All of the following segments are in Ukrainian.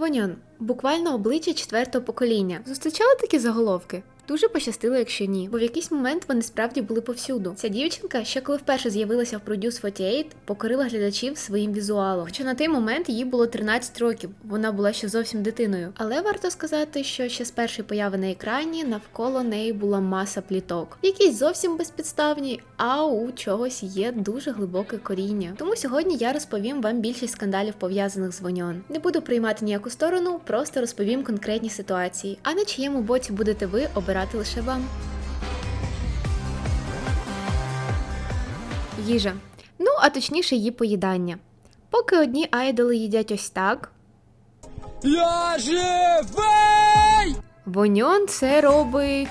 Воньон буквально обличчя четвертого покоління. Зустрічали такі заголовки? Дуже пощастило, якщо ні, бо в якийсь момент вони справді були повсюду. Ця дівчинка, ще коли вперше з'явилася в Produce 48, покорила глядачів своїм візуалом. Хоча на той момент їй було 13 років, вона була ще зовсім дитиною. Але варто сказати, що ще з першої появи на екрані навколо неї була маса пліток, якісь зовсім безпідставні, а у чогось є дуже глибоке коріння. Тому сьогодні я розповім вам більшість скандалів пов'язаних з Воньон. Не буду приймати ніяку сторону, просто розповім конкретні ситуації. А на чиєму боці будете ви обирати лише вам. Їжа. Ну, а точніше, її поїдання. Поки одні айдоли їдять ось так, Я живий! Воньон це робить.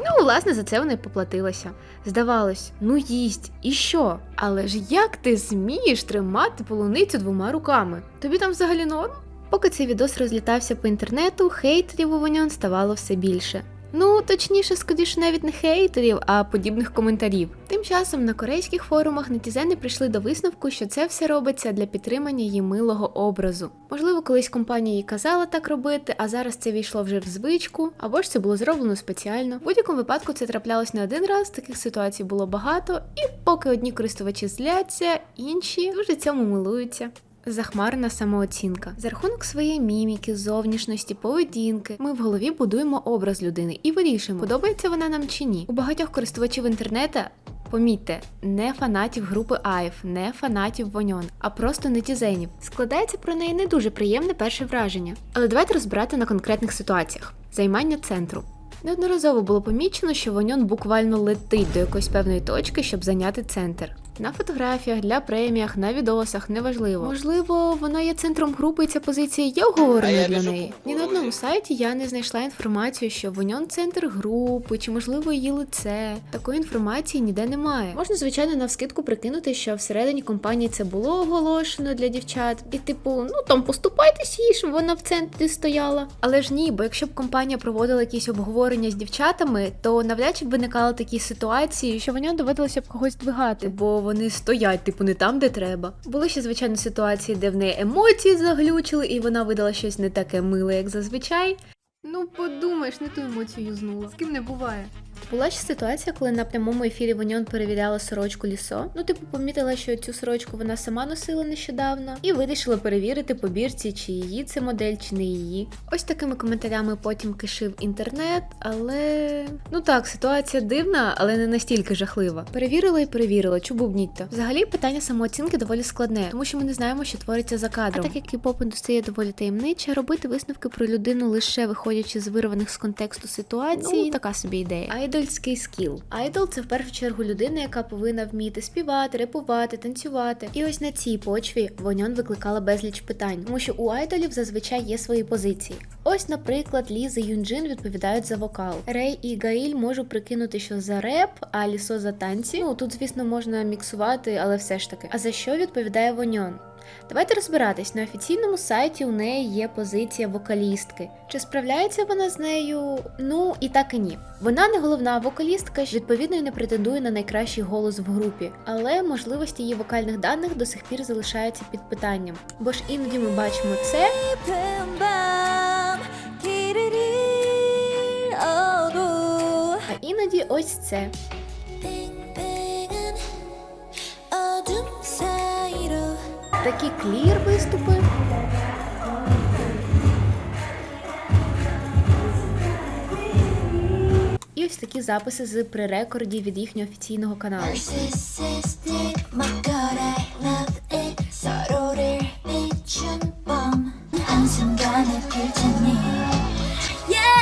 Ну, власне, за це вона й поплатилася. Здавалось, ну їсть, і що? Але ж як ти змієш тримати полуницю двома руками? Тобі там взагалі норм? Поки цей відос розлітався по інтернету, хейтерів у Воньон ставало все більше. Ну, точніше, скоріше, навіть не хейтерів, а подібних коментарів. Тим часом на корейських форумах нетізени прийшли до висновку, що це все робиться для підтримання її милого образу. Можливо, колись компанія їй казала так робити, а зараз це війшло вже в звичку, або ж це було зроблено спеціально. В будь-якому випадку це траплялось не один раз, таких ситуацій було багато, і поки одні користувачі зляться, інші дуже цьому милуються. Захмарна самооцінка. За рахунок своєї міміки, зовнішності, поведінки, ми в голові будуємо образ людини і вирішуємо, подобається вона нам чи ні. У багатьох користувачів інтернету. Помітьте, не фанатів групи Айф, не фанатів Воньон, а просто нетізенів. Складається про неї не дуже приємне перше враження. Але давайте розбирати на конкретних ситуаціях: займання центру. Неодноразово було помічено, що Воньон буквально летить до якоїсь певної точки, щоб зайняти центр. На фотографіях, для преміях, на відосах, неважливо. Можливо, вона є центром групи, і ця позиція є оговореною для неї. Ні на одному сайті я не знайшла інформацію, що Воньон центр групи, чи можливо її лице. Такої інформації ніде немає. Можна, звичайно, навскидку прикинути, що всередині компанії це було оголошено для дівчат, і типу, ну там поступайтесь їй, щоб вона в центрі стояла. Але ж ні, бо якщо б компанія проводила якісь обговорення з дівчатами, то навряд чи б виникали такі ситуації, що Воньон доводилося б когось двигати, бо вони стоять, типу, не там, де треба. Були ще звичайно ситуації, де в неї емоції заглючили, і вона видала щось не таке миле, як зазвичай. Ну, подумаєш, не ту емоцію юзнула. З ким не буває. Була ще ситуація, коли на прямому ефірі Воньон перевіряла сорочку лісо. Ну, типу, помітила, що цю сорочку вона сама носила нещодавно, і вирішила перевірити по бірці, чи її це модель, чи не її. Ось такими коментарями потім кишив інтернет, але ну так, ситуація дивна, але не настільки жахлива. Перевірила і перевірила, чубубніть то. Взагалі питання самооцінки доволі складне, тому що ми не знаємо, що твориться за кадром. А так як і поп-індустрія доволі таємнича, робити висновки про людину лише виходячи з вирваних з контексту ситуації, ну, така собі ідея. Айдольський скіл. Айдол це в першу чергу людина, яка повинна вміти співати, репувати, танцювати. І ось на цій почві Воньон викликала безліч питань, тому що у айдолів зазвичай є свої позиції. Ось, наприклад, Ліза і Юнджин відповідають за вокал. Рей і Гаїль можу прикинути, що за реп, а Лісо за танці. Ну тут, звісно, можна міксувати, але все ж таки. А за що відповідає Воньон? Давайте розбиратись, на офіційному сайті у неї є позиція вокалістки. Чи справляється вона з нею? Ну і так і ні. Вона не головна вокалістка, відповідно і не претендує на найкращий голос в групі, але можливості її вокальних даних до сих пір залишаються під питанням. Бо ж іноді ми бачимо це. А іноді ось це. Такі клір виступив. І ось такі записи з пререкордів від їхнього офіційного каналу. Yeah!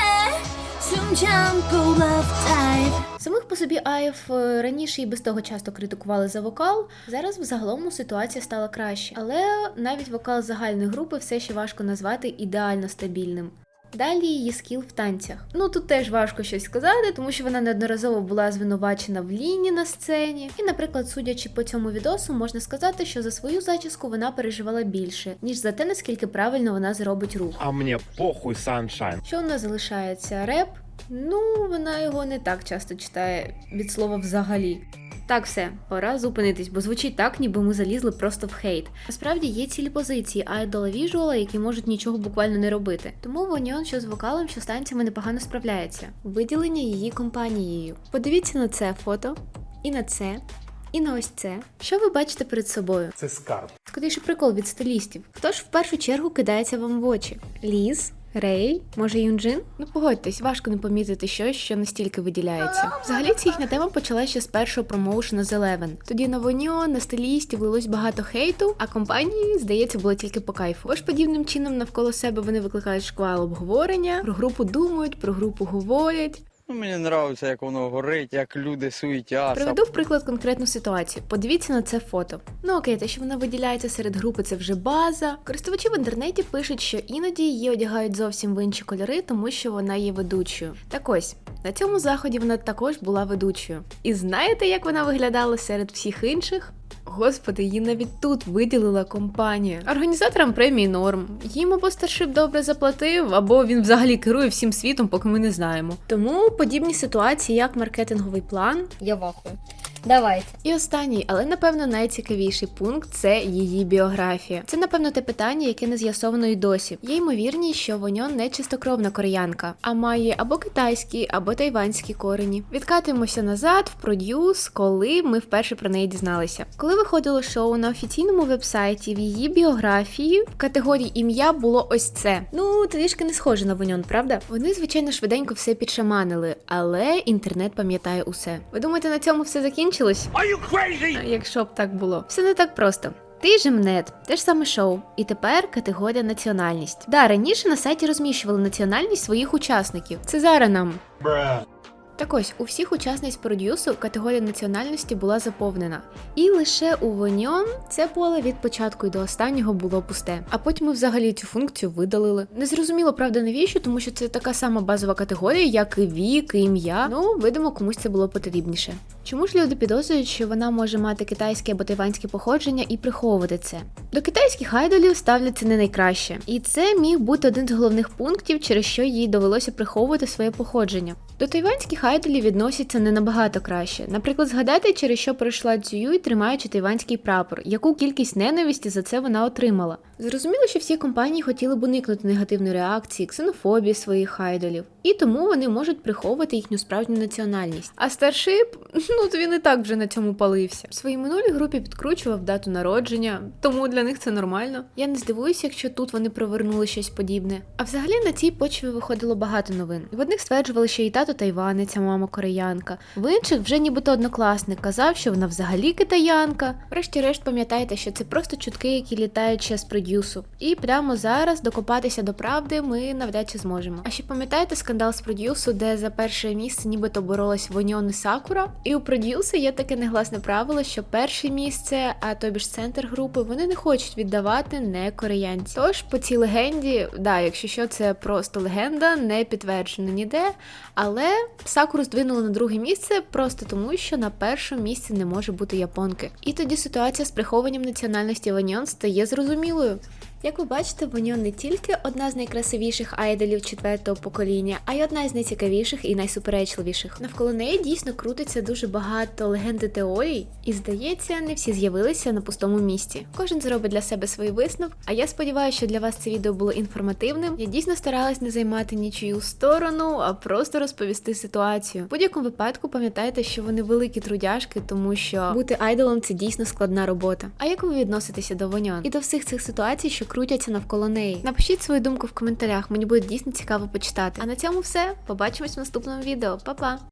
Самих по собі Аїв е, раніше і без того часто критикували за вокал. Зараз взагалом ситуація стала краще, але навіть вокал загальної групи все ще важко назвати ідеально стабільним. Далі її скіл в танцях. Ну тут теж важко щось сказати, тому що вона неодноразово була звинувачена в ліні на сцені. І, наприклад, судячи по цьому відосу, можна сказати, що за свою зачіску вона переживала більше, ніж за те, наскільки правильно вона зробить рух. А мені похуй саншайн. Що у нас залишається? Реп, Ну, вона його не так часто читає від слова взагалі. Так, все, пора зупинитись, бо звучить так, ніби ми залізли просто в хейт. Насправді є цілі позиції айдола віжуала, які можуть нічого буквально не робити. Тому Воньон, що з вокалом, що з танцями непогано справляється. Виділення її компанією. Подивіться на це фото, і на це, і на ось це. Що ви бачите перед собою? Це скарб. Скоріше прикол від стилістів. Хто ж в першу чергу кидається вам в очі? Ліз? Рей, може Юнджин? Ну погодьтесь, важко не помітити щось, що настільки виділяється. Взагалі ця їхня тема почалася ще з першого промоушена з Eleven. Тоді на Воньо, на стилістів лилось багато хейту, а компанії, здається, було тільки по кайфу. Ось подібним чином навколо себе вони викликають шквал обговорення, про групу думають, про групу говорять. Ну, мені подобається, як воно горить, як люди суетяться. Приведу в приклад конкретну ситуацію. Подивіться на це фото. Ну окей, те, що вона виділяється серед групи, це вже база. Користувачі в інтернеті пишуть, що іноді її одягають зовсім в інші кольори, тому що вона є ведучою. Так ось. На цьому заході вона також була ведучою. І знаєте, як вона виглядала серед всіх інших? Господи, її навіть тут виділила компанія. Організаторам премії норм. Їм або старшип добре заплатив, або він взагалі керує всім світом, поки ми не знаємо. Тому подібні ситуації, як маркетинговий план, Я вахую. Давайте. і останній, але напевно найцікавіший пункт це її біографія. Це напевно те питання, яке не з'ясовано й досі. Є ймовірність, що Воньон не чистокровна кореянка, а має або китайські, або тайванські корені. Відкатимося назад в продюс, коли ми вперше про неї дізналися. Коли виходило шоу на офіційному вебсайті, в її біографії в категорії ім'я було ось це. Ну трішки не схоже на Воньон, правда? Вони звичайно швиденько все підшаманили, але інтернет пам'ятає усе. Ви думаєте, на цьому все закінчилось? Are you crazy? Якщо б так було. Все не так просто. Ти же мнет, те ж саме шоу, і тепер категорія національність. Да, раніше на сайті розміщували національність своїх учасників. Це зараз нам. Так ось, у всіх учасниць продюсу категорія національності була заповнена. І лише у Воньон це поле від початку і до останнього було пусте. А потім ми взагалі цю функцію видалили. Не зрозуміло, правда, навіщо, тому що це така сама базова категорія, як і вік, і ім'я. Ну, видимо, комусь це було потрібніше. Чому ж люди підозрюють, що вона може мати китайське або тайванське походження і приховувати це? До китайських айдолів ставляться не найкраще, і це міг бути один з головних пунктів, через що їй довелося приховувати своє походження. До тайванських айдолів відносяться не набагато краще. Наприклад, згадайте, через що пройшла Цююй, тримаючи тайванський прапор, яку кількість ненависті за це вона отримала. Зрозуміло, що всі компанії хотіли б уникнути негативної реакції, ксенофобії своїх айдолів, і тому вони можуть приховувати їхню справжню національність. А старшип, ну він і так вже на цьому палився. В своїй минулій групі підкручував дату народження, тому для них це нормально. Я не здивуюся, якщо тут вони провернули щось подібне. А взагалі на цій почві виходило багато новин. В одних стверджували, що і тато тайванець, а мама кореянка. В інших вже нібито однокласник казав, що вона взагалі китаянка. Врешті-решт пам'ятайте, що це просто чутки, які літають ще з продюсу. І прямо зараз докопатися до правди ми навряд чи зможемо. А ще пам'ятаєте скандал з продюсу, де за перше місце нібито боролась Воньон і Сакура? І у продюсу є таке негласне правило, що перше місце, а тобі ж центр групи, вони не хочуть віддавати не кореянці. Тож по цій легенді, да, якщо що, це просто легенда, не підтверджена ніде. Але Сакуру здвинули на друге місце просто тому, що на першому місці не може бути японки. І тоді ситуація з прихованням національності Ваньон стає зрозумілою. Як ви бачите, Воньон не тільки одна з найкрасивіших айдолів четвертого покоління, а й одна з найцікавіших і найсуперечливіших. Навколо неї дійсно крутиться дуже багато легенд і теорій, і здається, не всі з'явилися на пустому місці. Кожен зробить для себе свої висновки. А я сподіваюся, що для вас це відео було інформативним. Я дійсно старалась не займати нічию сторону, а просто розповісти ситуацію. В будь-якому випадку пам'ятайте, що вони великі трудяшки, тому що бути айдолом це дійсно складна робота. А як ви відноситеся до Воньон і до всіх цих ситуацій, що крутяться навколо неї? Напишіть свою думку в коментарях, мені буде дійсно цікаво почитати. А на цьому все. Побачимось в наступному відео. Па-па!